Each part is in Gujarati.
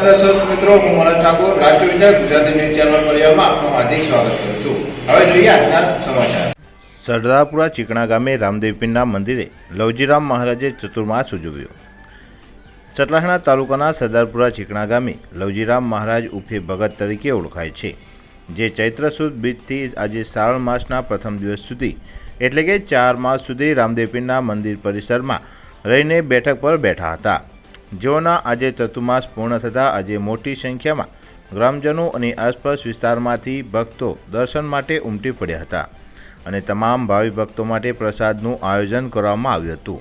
દર્શક મિત્રો, હું મનોજ ઠાકોર, રાષ્ટ્રીય વિચાર ગુજરાતી ન્યૂઝ ચેનલ પરિવારમાં આપનું હાર્દિક સ્વાગત કરું છું. હવે જોઈએ આજના સમાચાર. સરદારપુરા ચીકણા ગામે રામદેવપીરના મંદિરે લવજીરામ મહારાજે ચતુર્માસ ઉજવ્યો. સતલાહણા તાલુકાના સરદારપુરા ચીકણા ગામે લવજીરામ મહારાજ ઉફે ભગત તરીકે ઓળખાય છે, જે ચૈત્ર સુદ બીજથી આજે શ્રાવણ માસના પ્રથમ દિવસ સુધી, એટલે કે ચાર માસ સુધી રામદેવપીરના મંદિર પરિસરમાં રહીને બેઠક પર બેઠા હતા. જેઓના આજે ચતુર્માસ પૂર્ણ થતાં આજે મોટી સંખ્યામાં ગ્રામજનો અને આસપાસ વિસ્તારમાંથી ભક્તો દર્શન માટે ઉમટી પડ્યા હતા અને તમામ ભાવિ ભક્તો માટે પ્રસાદનું આયોજન કરવામાં આવ્યું હતું.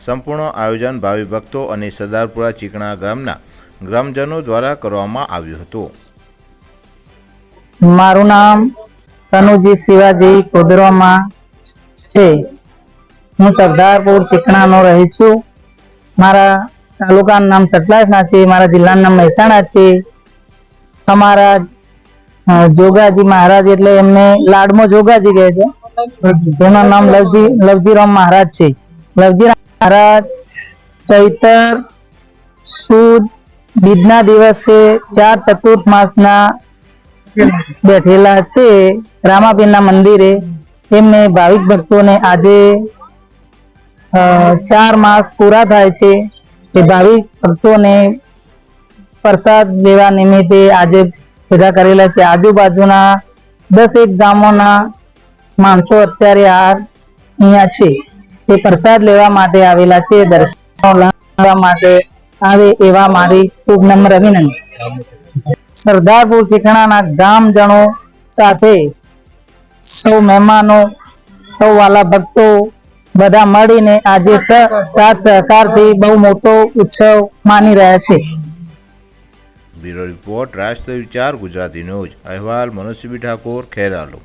સંપૂર્ણ આયોજન ભાવિ ભક્તો અને સરદારપુરા ચીકણા ગામના ગ્રામજનો દ્વારા કરવામાં આવ્યું હતું. મારું નામ તનુજી શિવાજી કોદરામાં છે. હું સરદારપુર ચીકણાનો રહી છું. મારા તાલુકાનું નામ સટલાસના છે, મારા જિલ્લાનું નામ મહેસાણા છે. અમારા જોગાજી મહારાજ એટલે એમને લાડમો જોગાજી કહે છે. તેમનું નામ લવજી, લવજીરામ મહારાજ છે. લવજીરામ મહારાજ ચૈતર સુદ બીજના દિવસે ચાર ચતુર્થ માસના બેઠેલા છે, રામાપીરના મંદિરે. તેમને ભાવિક ભક્તોને આજે ચાર માસ પૂરા થાય છે. તે ભાવિક ભક્તોને પ્રસાદ લેવા નિમિત્તે આજે ભેગા કરેલા છે. આજુબાજુના દસેક ગામોના માણસો અત્યારે આ અહીંયા છે. તે પ્રસાદ લેવા માટે આવેલા છે. દર્શન લાવવા માટે આવે એવા મારી ખૂબ નમ્ર અભિનંદન સરદારપુર ચીકણાના ગામજનો સાથે સૌ મહેમાનો, સૌ વાલા ભક્તો બધા મળીને આજે સાથ સહકારથી બહુ મોટો ઉત્સવ માની રહ્યા છે. બ્યુરો રિપોર્ટ રાષ્ટ્ર વિચાર, ગુજરાતી ન્યૂઝ. અહેવાલ મનુષ્યબી ઠાકોર, ખેરાલુ.